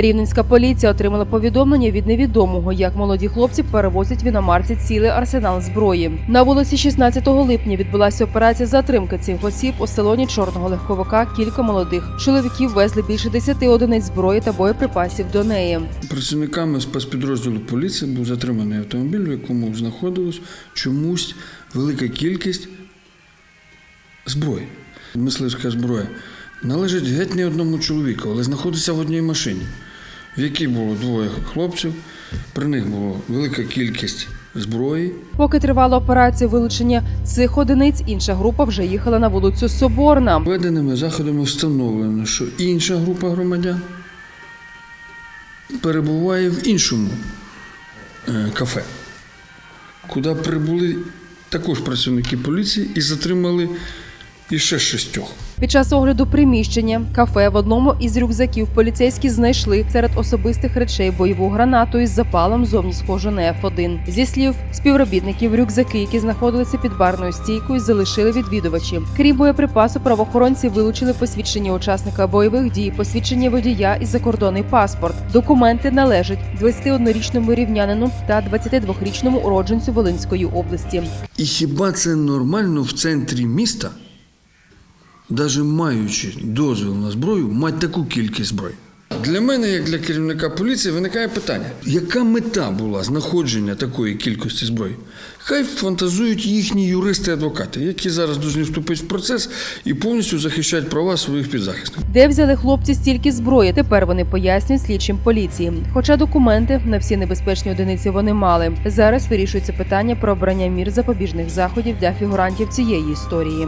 Рівненська поліція отримала повідомлення від невідомого, як молоді хлопці перевозять в іномарці цілий арсенал зброї. На вулиці 16 липня відбулася операція затримки цих осіб у салоні чорного легковика. Кілька молодих чоловіків везли більше 10 одиниць зброї та боєприпасів до неї. Працівниками спецпідрозділу поліції був затриманий автомобіль, в якому знаходилась чомусь велика кількість зброї. Мисливська зброя належить геть не одному чоловіку, але знаходиться в одній машині, в якій було двоє хлопців. При них була велика кількість зброї. Поки тривала операція вилучення цих одиниць, інша група вже їхала на вулицю Соборна. Введеними заходами встановлено, що інша група громадян перебуває в іншому е, кафе, куди прибули також працівники поліції і затримали іще шістьох. Під час огляду приміщення кафе в одному із рюкзаків поліцейські знайшли серед особистих речей бойову гранату із запалом зовні схожу на F1. Зі слів співробітників, рюкзаки, які знаходилися під барною стійкою, залишили відвідувачі. Крім боєприпасу, правоохоронці вилучили посвідчення учасника бойових дій, посвідчення водія і закордонний паспорт. Документи належать 21-річному рівнянину та 22-річному уродженцю Волинської області. І хіба це нормально в центрі міста, навіть маючи дозвіл на зброю, мати таку кількість зброї? Для мене, як для керівника поліції, виникає питання: яка мета була знаходження такої кількості зброї? Хай фантазують їхні юристи-адвокати, які зараз повинні вступити в процес і повністю захищають права своїх підзахисників. Де взяли хлопці стільки зброї? Тепер вони пояснюють слідчим поліції. Хоча документи на всі небезпечні одиниці вони мали. Зараз вирішується питання про обрання мір запобіжних заходів для фігурантів цієї історії.